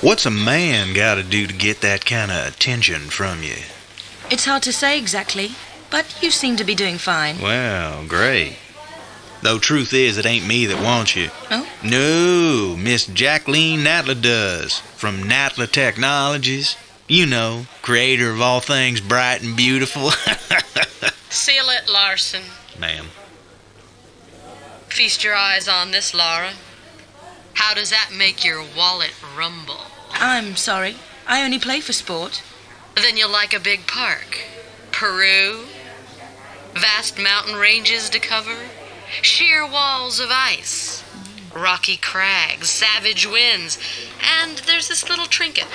What's a man gotta do to get that kind of attention from you? It's hard to say exactly, but you seem to be doing fine. Well, great. Though truth is, it ain't me that wants you. Oh? No, Miss Jacqueline Natla does, from Natla Technologies. You know, creator of all things bright and beautiful. Seal it, Larson. Ma'am. Feast your eyes on this, Laura. How does that make your wallet rumble? I'm sorry. I only play for sport. Then you'll like a big park. Peru, vast mountain ranges to cover, sheer walls of ice, rocky crags, savage winds, and there's this little trinket,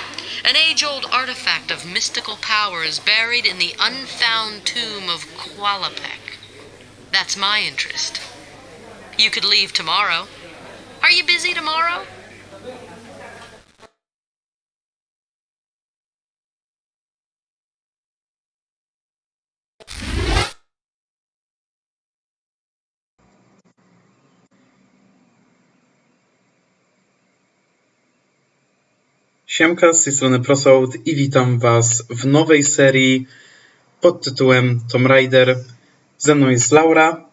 an age old artifact of mystical powers buried in the unfound tomb of Qualapec. That's my interest. You could leave tomorrow. Are you busy tomorrow? Siemka, z tej strony Prosout i witam Was w nowej serii pod tytułem Tomb Raider. Ze mną jest Laura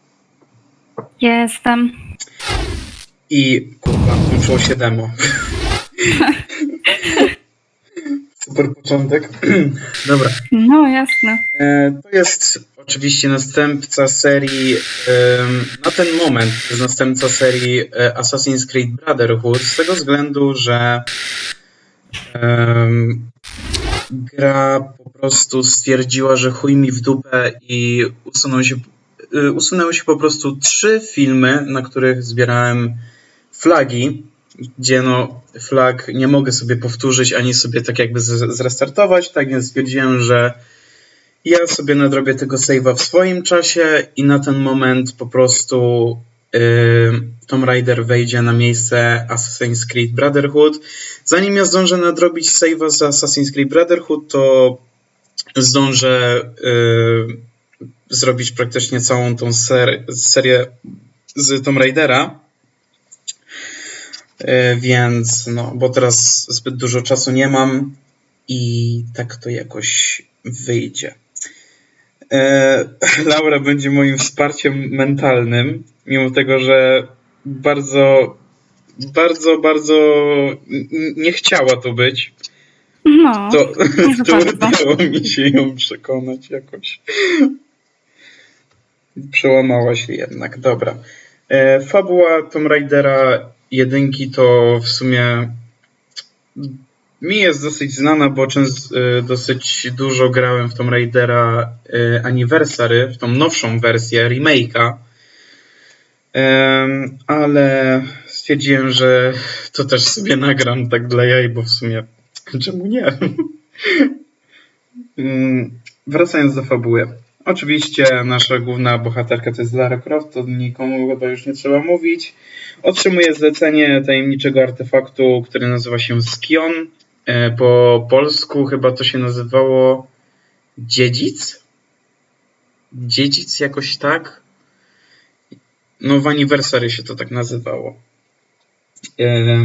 Jestem. I kurwa, włączyło się demo. Super początek. Dobra, No jasne. e, to jest oczywiście następca serii, em, na ten moment to jest następca serii e, Assassin's Creed Brotherhood z tego względu, że gra po prostu stwierdziła, że chuj mi w dupę i usunął się, y, usunęły się po prostu trzy filmy, na których zbierałem flagi, gdzie no flag nie mogę sobie powtórzyć, ani sobie tak jakby zrestartować, tak więc stwierdziłem, że ja sobie nadrobię tego save'a w swoim czasie i na ten moment po prostu yy, Tomb Raider wejdzie na miejsce Assassin's Creed Brotherhood. Zanim ja zdążę nadrobić save'a z Assassin's Creed Brotherhood, to zdążę yy, zrobić praktycznie całą tą ser- serię z Tomb Raidera. Yy, Więc, no, bo teraz zbyt dużo czasu nie mam i tak to jakoś wyjdzie. E, Laura będzie moim wsparciem mentalnym, mimo tego, że bardzo, bardzo, bardzo nie chciała to być. No, To, udało mi się ją przekonać jakoś. Przełamała się jednak, dobra. E, Fabuła Tomb Raidera jedynki to w sumie mi jest dosyć znana, bo często, e, dosyć dużo grałem w Tomb Raidera e, Anniversary, w tą nowszą wersję, remake'a. Em, ale stwierdziłem, że to też sobie nagram tak dla jaj, bo w sumie czemu nie? Wracając do fabuły. Oczywiście nasza główna bohaterka to jest Lara Croft, to nikomu chyba już nie trzeba mówić. Otrzymuje zlecenie tajemniczego artefaktu, który nazywa się Skion. E, Po polsku chyba to się nazywało Dziedzic? Dziedzic jakoś tak? No w Anniversary się to tak nazywało. E,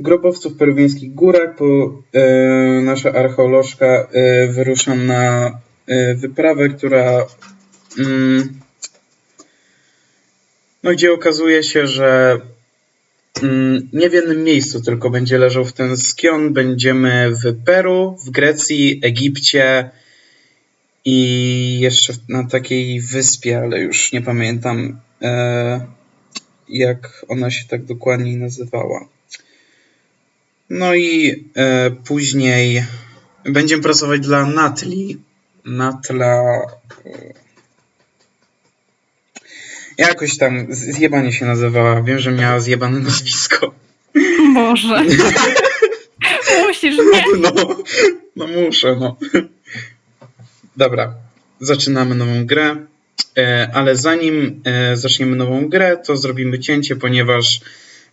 grobowców w peruwiańskich górach, bo e, nasza archeolożka wyrusza na wyprawę, która mm, no gdzie okazuje się, że mm, nie w jednym miejscu tylko będzie leżał w ten skion. Będziemy w Peru, w Grecji, Egipcie i jeszcze na takiej wyspie, ale już nie pamiętam e, jak ona się tak dokładniej nazywała. No i e, później będziemy pracować dla Natli. Natla. e, Jakoś tam zjebanie się nazywała. Wiem, że miała zjebane nazwisko. Boże. Musisz, nie. No, no muszę, no. Dobra, zaczynamy nową grę. E, ale zanim e, zaczniemy nową grę, to zrobimy cięcie, ponieważ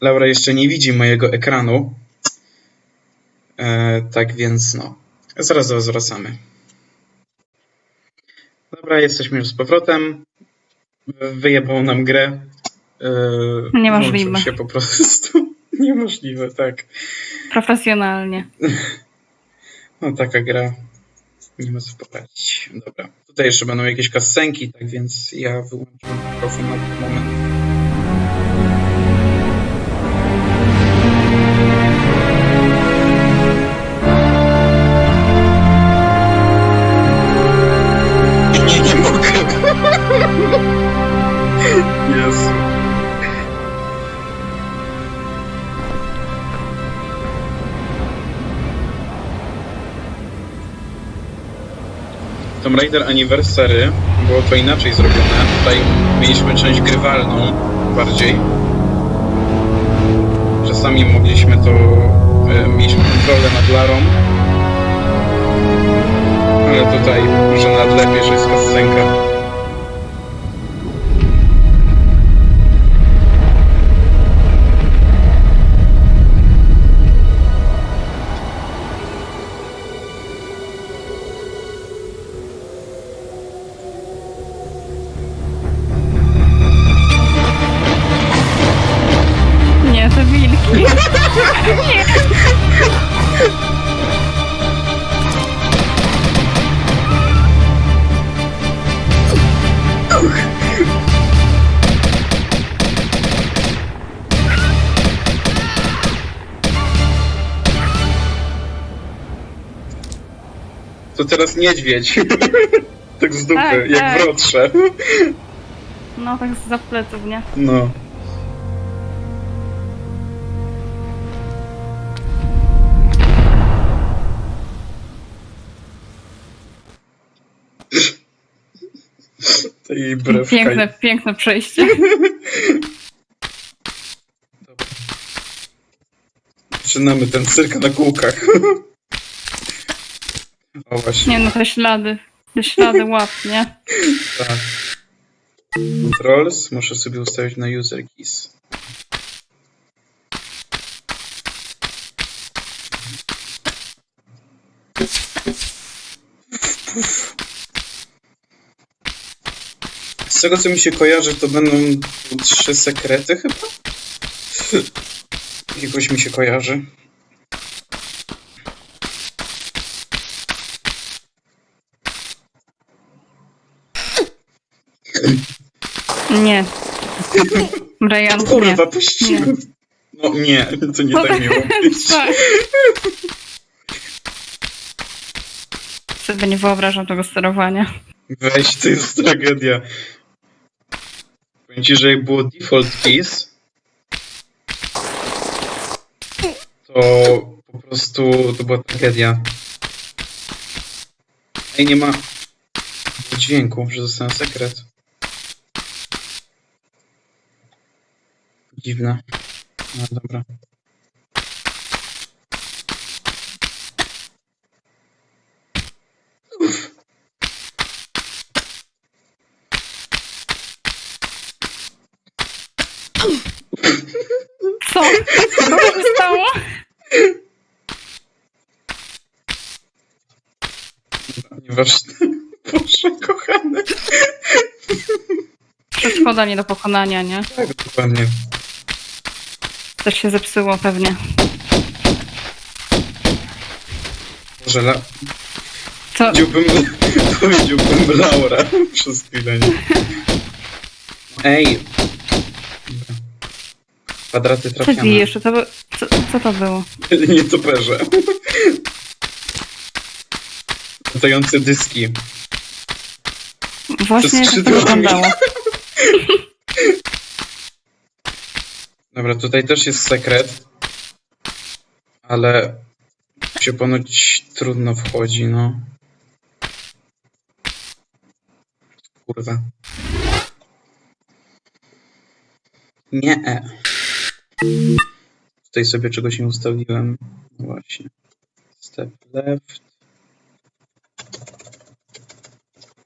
Laura jeszcze nie widzi mojego ekranu. Tak więc no, zaraz wracamy. Dobra, jesteśmy już z powrotem. Wyjebał nam grę. E, Niemożliwe. się po prostu. Niemożliwe, tak. Profesjonalnie. No taka gra. Nie ma co poradzić. Dobra. Tutaj jeszcze będą jakieś kasenki, tak więc ja wyłączam mikrofon na ten moment. Tomb Raider Anniversary było to inaczej zrobione. Tutaj mieliśmy część grywalną bardziej. Czasami mogliśmy to... e, mieliśmy kontrolę nad Larą. Ale tutaj może nawet lepiej, że jest kasenka. Teraz niedźwiedź. tak z dupy, Tak, jak tak. w rotrze. No tak za pleców, nie? No. To jej brewka. Piękne, piękne przejście. Zaczynamy ten cyrk na kółkach. O właśnie, Nie no, te ślady. Te ślady łap, nie? tak. Controls muszę sobie ustawić na user keys. Z tego co mi się kojarzy, to będą trzy sekrety chyba? Jakoś mi się kojarzy. Nie. Brian, nie. Kurwa, puściłem. No nie, to nie No tak miało być. Tak. Sobie nie wyobrażam tego sterowania. Weź, to jest tragedia. Powiem ci, że jak było default keys, to po prostu to była tragedia. Ej, nie ma dźwięku, że dostałem sekret. Dziwne. No dobra. Co? Co się stało? Nieważne. Boże, kochany. Przeszkoda nie do pokonania, nie? Tak, dokładnie. Coś się zepsuło pewnie. Boże, la... Co? Powiedziałbym, powiedziałbym Laura przez chwilę. Nie? Ej! Kwadraty Co jeszcze? To, by- co, co to było? Nie toperze. Latające dyski. Właśnie jak to skrzydłami. wyglądało. Dobra, tutaj też jest sekret. Ale się ponoć trudno wchodzi, no. Kurwa. Nie. -e. Tutaj sobie czegoś nie ustawiłem. No Właśnie. Step left.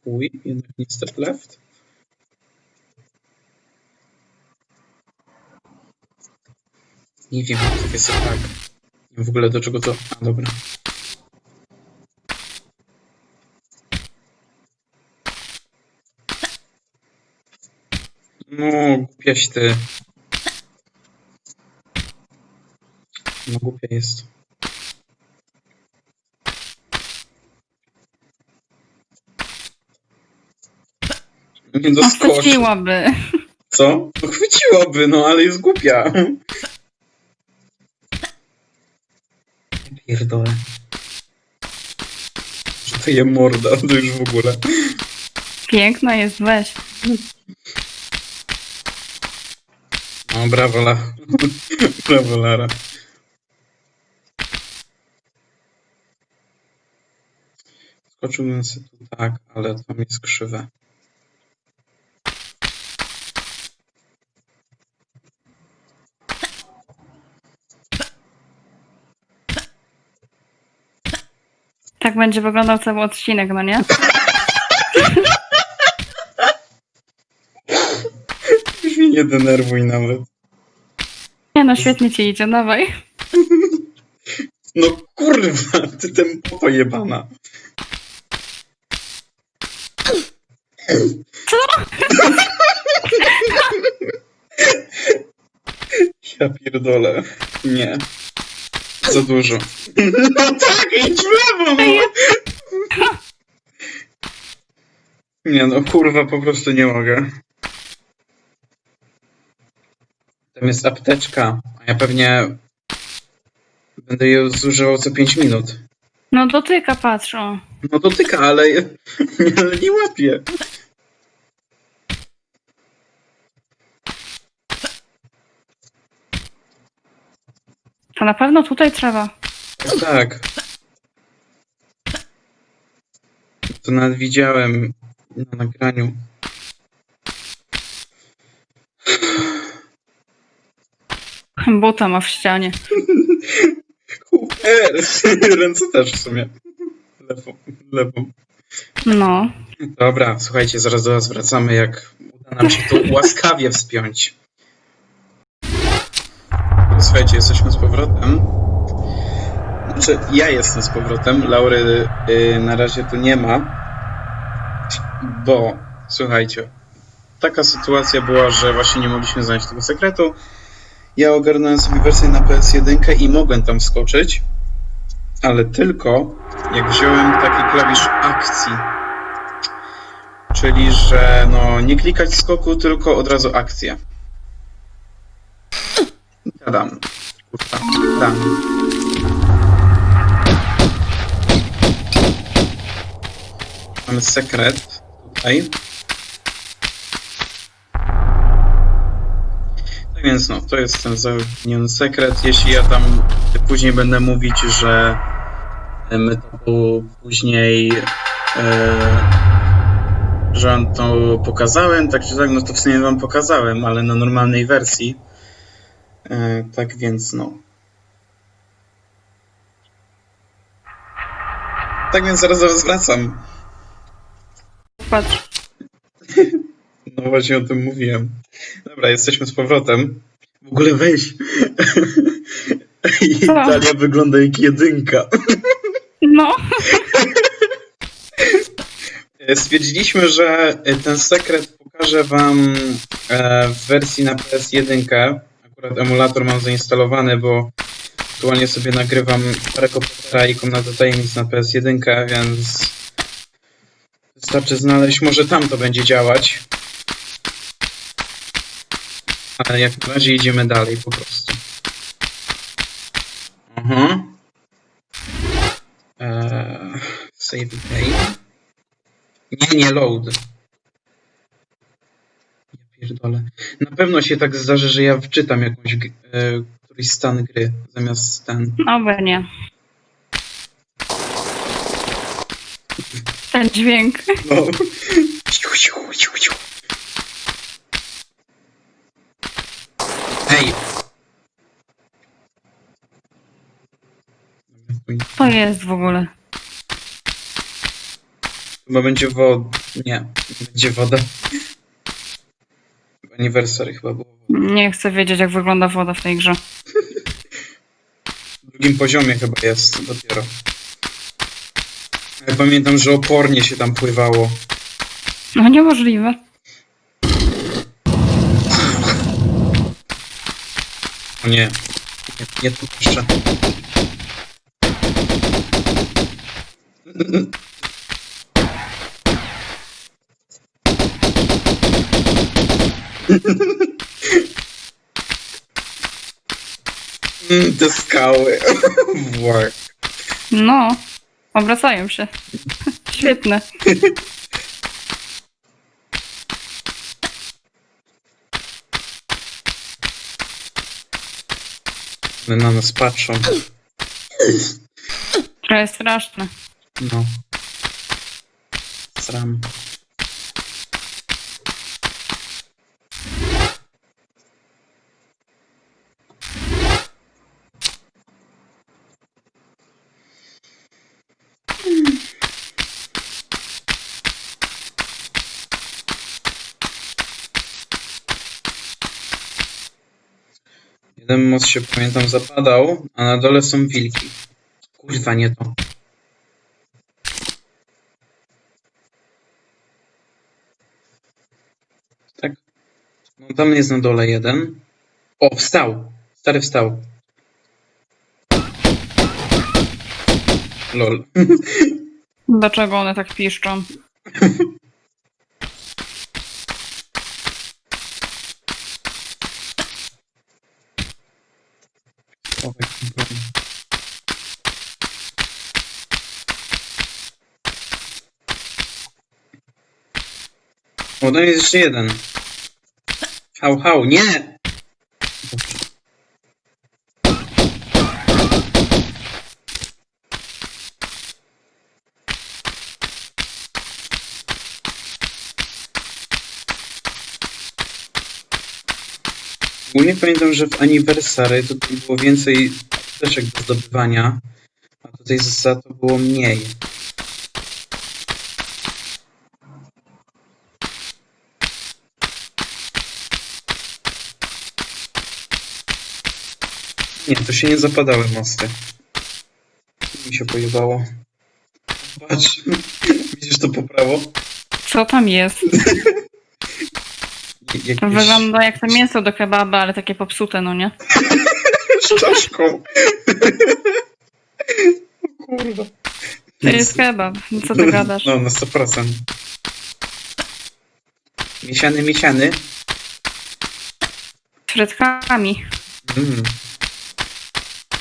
Uj, jednak nie step left. Nie wiem, to jest tak. Nie w ogóle do czego to. A dobra. No, głupiaś ty. No głupia jest. Nie doskoczy. chwyciłaby. Co? No chwyciłaby, no ale jest głupia. Pierdolę. Że to je morda, to już w ogóle. Piękna jest, weź. No brawo, La. brawo, Lara. Skoczyłbym sobie tu tak, ale to mi jest krzywe. Tak będzie wyglądał cały odcinek, no nie? Już mnie nie denerwuj nawet. Nie no, świetnie ci idzie, dawaj. No kurwa, ty ten popo jebana. Co? Ja pierdolę. Nie. Za dużo. No tak, idź w lewo, no. Nie no, kurwa, po prostu nie mogę. Tam jest apteczka, a ja pewnie będę ją zużywał co 5 minut. No dotyka, patrz, o. No dotyka, ale, ale nie łapie. To na pewno tutaj trzeba. Tak. To nawet widziałem na nagraniu. Buta ma w ścianie. Super! Ręce też w sumie. Lewą. lewą. No. Dobra, słuchajcie, zaraz do was wracamy, jak uda nam się tu łaskawie wspiąć. Słuchajcie, jesteśmy z powrotem. Znaczy, ja jestem z powrotem. Laury y, na razie tu nie ma. Bo, słuchajcie, taka sytuacja była, że właśnie nie mogliśmy znaleźć tego sekretu. Ja ogarnąłem sobie wersję na PS1 i mogłem tam skoczyć, ale tylko jak wziąłem taki klawisz akcji. Czyli, że no nie klikać skoku, tylko od razu akcja. Dam. Kurwa, dam. Mamy sekret tutaj. Tak więc no, to jest ten zaginiony sekret. Jeśli ja tam później będę mówić, że my to później e, że wam to pokazałem, tak czy tak, no to w sumie wam pokazałem, ale na normalnej wersji. E, tak więc no. Tak więc zaraz was wracam. Patrz. No właśnie o tym mówiłem. Dobra, jesteśmy z powrotem. W ogóle weź. Italia wygląda jak jedynka. No. E, Stwierdziliśmy, że e, ten sekret pokażę Wam w wersji na PS1. Akurat emulator mam zainstalowany, bo aktualnie sobie nagrywam Harry'ego Pottera i Komnatę Tajemnic na PS1, więc wystarczy znaleźć, może tam to będzie działać. Ale jak na razie idziemy dalej po prostu. Aha. Eee, save game. Nie, nie load. Ja pierdolę. Na pewno się tak zdarzy, że ja wczytam jakąś, e, któryś stan gry zamiast ten. Oby nie. Ten dźwięk. No. Hej! To jest w ogóle. Chyba będzie woda. Nie, będzie woda. Anniversary chyba było. Nie chcę wiedzieć, jak wygląda woda w tej grze. W drugim poziomie chyba jest dopiero. Ja pamiętam, że opornie się tam pływało. No niemożliwe. O nie. Nie Nie tu jeszcze. Te skały. Work. No, obracają się. Świetne. One na nas patrzą. Trochę straszne. No. Sram. Jeden most się pamiętam zapadał, a na dole są wilki. Kurwa, nie to. Tak? No tam jest na dole jeden. O, wstał! Stary wstał. Lol. Dlaczego one tak piszczą? O, tam jest jeszcze jeden. Hał, hał, nie! Ogólnie pamiętam, że w Anniversary to było więcej apteczek do zdobywania, a tutaj za to było mniej. Nie, to się nie zapadały mosty. Mi się pojebało. Patrz, widzisz to po prawo? Co tam jest? Jakieś... To wygląda jak to mięso do kebaba, ale takie popsute, no nie? O kurwa. To jest kebab. Co ty gadasz? No, na 100%. Miesiany, miesiany. Z frytkami. Mm.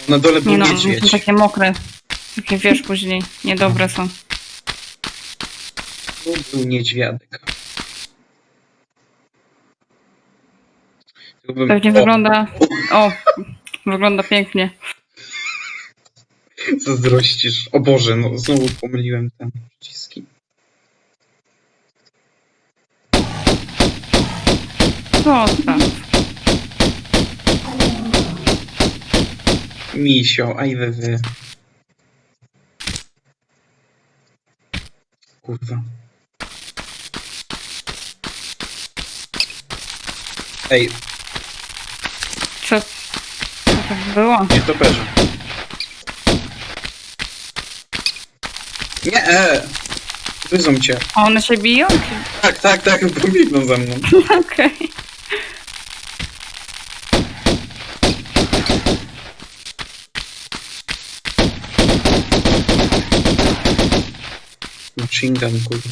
Na dole był Nie no, niedźwiedź. są takie mokre. Takie wiesz później. Niedobre są. Tu był niedźwiadek. Tu bym- Pewnie o, wygląda... O, wygląda pięknie. Zazdrościsz. O Boże, no znowu pomyliłem ten przyciski. Co Misio, aj wy wy. Kurwa. Ej, Co? Co to było? nie toperze. Nie, e! Wyzą cię. A one się biją? czy- Tak, tak, tak, pobiegną za mną. Okej. Machine gun, kurwa.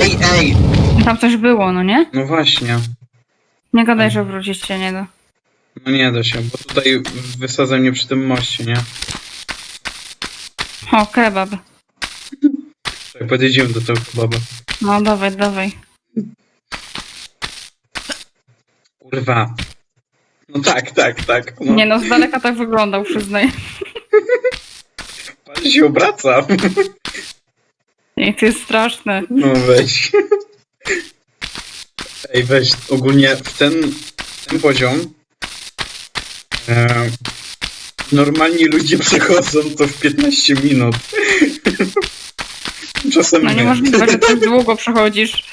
Ej, ej! Tam coś było, no nie? No właśnie. Nie gadaj, że wrócić się nie da. No nie da się, bo tutaj wysadza mnie przy tym moście, nie? O, kebab. Tak, podjedziemy do tego kebaba. No, dawaj, dawaj. Kurwa. No tak, tak, tak. No, Nie no, z daleka tak wyglądał, przyznaję. Pan się obraca. I to jest straszne. No weź. Ej, weź, ogólnie w ten, ten poziom e, normalni ludzie przechodzą to w 15 minut. Czasem No nie. niemożliwe, że tak długo przechodzisz.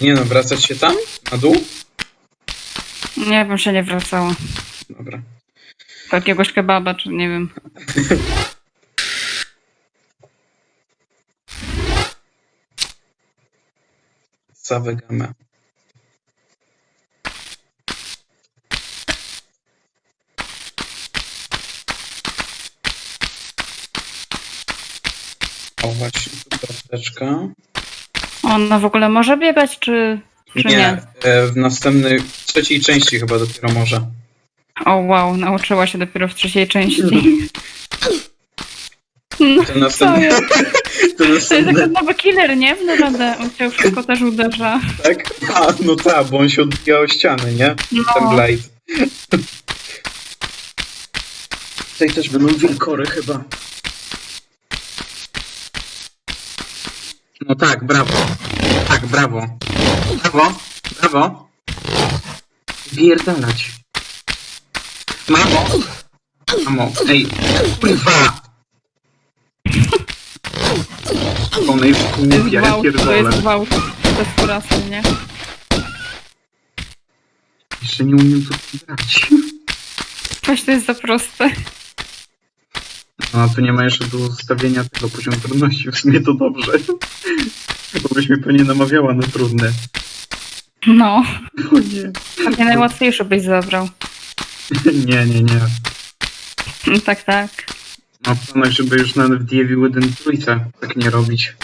Nie no, wracać się tam? Na dół? Nie bym się nie wracała. Dobra. Jakiegoś kebaba, czy nie wiem. Sawę gamę. O właśnie, tu karteczka. Ona w ogóle może biegać, czy, czy nie? Nie, e, w następnej, w trzeciej części chyba dopiero może. O wow, nauczyła się dopiero w trzeciej części. No, To co następny, jest? to To jest następny, taki nowy killer, nie? W Naradę. On cię wszystko też uderza. tak? A, no tak, bo on się odbija o ściany, nie? Ten No, Blade. Tutaj też będą wilkory chyba. No tak, brawo. Tak, brawo. Brawo, brawo. Pierdalać. Mamo! Mamo, ej, kurwa! Onej jest ja to pierdolę. jest gwałt. To jest kurasy, nie? Jeszcze nie umiem tu grać. Coś to jest za proste. No, a tu nie ma jeszcze do ustawienia tego poziomu trudności. W sumie to dobrze. Bo byś mnie pewnie namawiała na trudne. No, O nie. pewnie najłatwiejszy byś zabrał. Nie, nie, nie. No, Tak, tak. Mam planach, żeby już nawet w Devil Within trójce tak nie robić.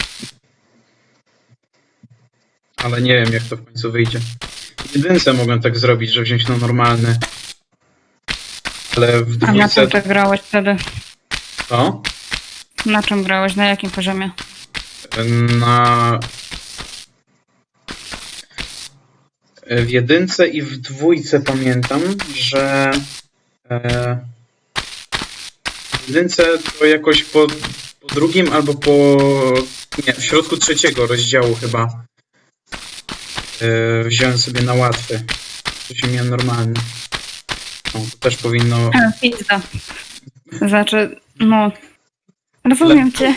Ale nie wiem, jak to w końcu wyjdzie. W jedynce mogłem tak zrobić, że wziąć na normalny. Ale w A na dwójce czym ty grałeś wtedy? To? Na czym grałeś? Na jakim poziomie? na w jedynce i w dwójce pamiętam, że e, w jedynce to jakoś po, po drugim albo po nie, w środku trzeciego rozdziału chyba e, wziąłem sobie na łatwy. To się miałem normalny. No, to też powinno A, pizda. Znaczy, no... Rozumiem cię.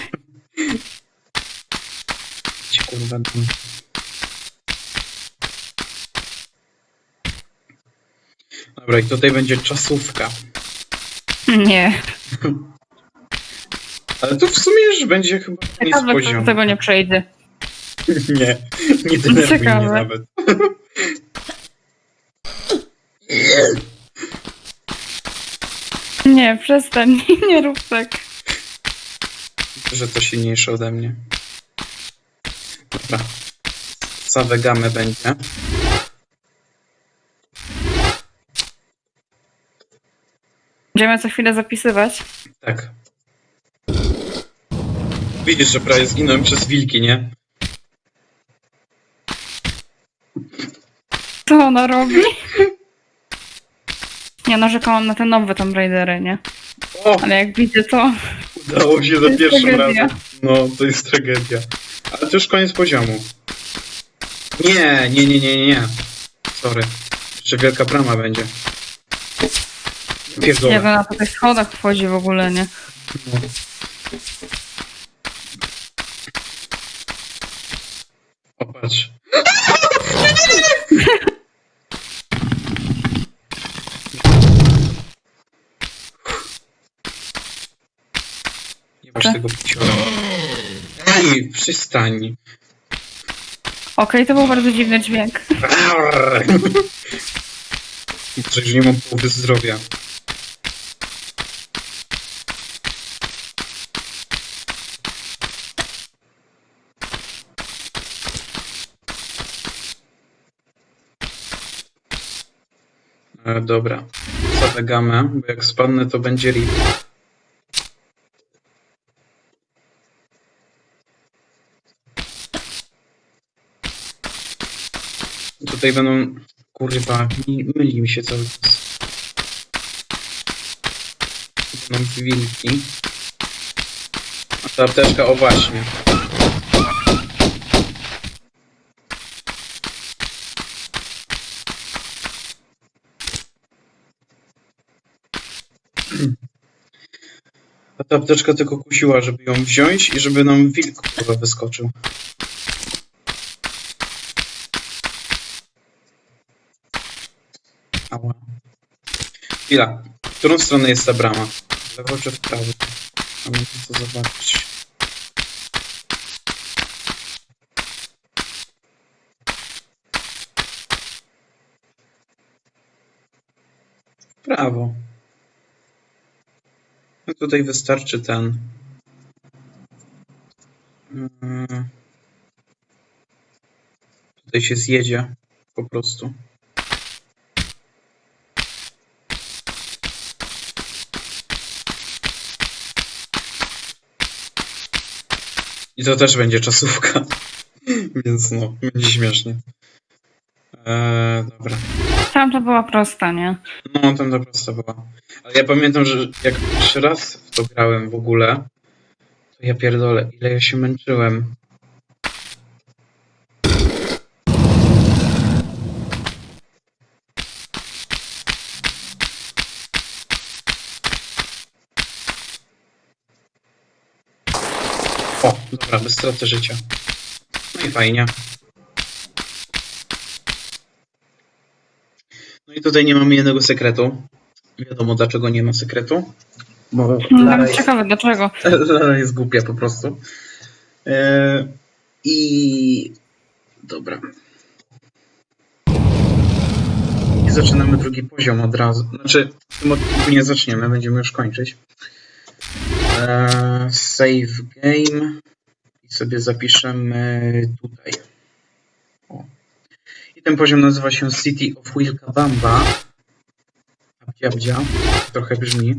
być kurwa dom. Dobra, i tutaj będzie czasówka. Nie. Ale to w sumie już będzie chyba koniec Ciekawe, kto do tego nie przejdzie. Nie, nie denerwuj mnie Ciekawe. nawet. Nie, przestań. Nie rób tak. Że to silniejsze ode mnie. Dobra. Same gamę będzie. Będziemy co chwilę zapisywać. Tak. Widzisz, że prawie zginąłem przez wilki, nie? Co ona robi? Ja narzekałam na te nowe Tomb Raidery, nie? O! Ale jak widzę to... Udało się za jest pierwszym tragedia. razem. No, to jest tragedia. Ale to już koniec poziomu. Nie, nie, nie, nie, nie. Sorry. Jeszcze wielka brama będzie. Jak Pierdolę. ona po tych schodach wchodzi w ogóle, nie? No. Popatrz. Nie masz tego piciora. Ej, przystań. Okej, to był bardzo dziwny dźwięk. Arr. Że już nie mam połowy zdrowia. E, dobra. Gamę, bo jak spadnę to będzie rip. Tutaj będą... Kurwa, myli mi się cały czas. Będą wilki. A ta apteczka, o właśnie. A ta apteczka tylko kusiła, żeby ją wziąć i żeby nam wilk kurwa wyskoczył. Chwila. W którą stronę jest ta brama? W lewo czy w prawo? Mamy tu co zobaczyć. W prawo. No tutaj wystarczy ten. Mm. Tutaj się zjedzie po prostu. I to też będzie czasówka. Więc no, będzie śmiesznie. Eee, dobra. Tam to była prosta, nie? No, tam to prosta była. Ale ja pamiętam, że jak pierwszy raz w to grałem w ogóle, to ja pierdolę, ile ja się męczyłem. O, dobra, bez straty życia. No i fajnie. No i tutaj nie mamy jednego sekretu. Wiadomo dlaczego nie ma sekretu. Bo Lara Nawet jest, ciekawe, dlaczego. Lara jest głupia po prostu. E, I dobra. I zaczynamy drugi poziom od razu. Znaczy, w tym odcinku nie zaczniemy, będziemy już kończyć. E, save game. I sobie zapiszemy tutaj. O. I ten poziom nazywa się City of Wilkabamba. Abdzia, abdzia. Trochę brzmi.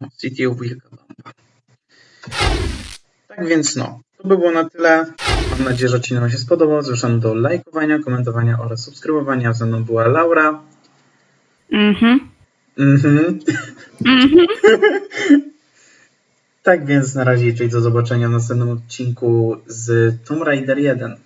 No, City of Wilkabamba. Tak więc no, to by było na tyle. Mam nadzieję, że odcinek Wam się spodobał. Zapraszam do lajkowania, komentowania oraz subskrybowania. Ze mną była Laura. Mhm. Mhm. Mhm. Tak więc na razie, czyli do zobaczenia w następnym odcinku z Tomb Raider 1.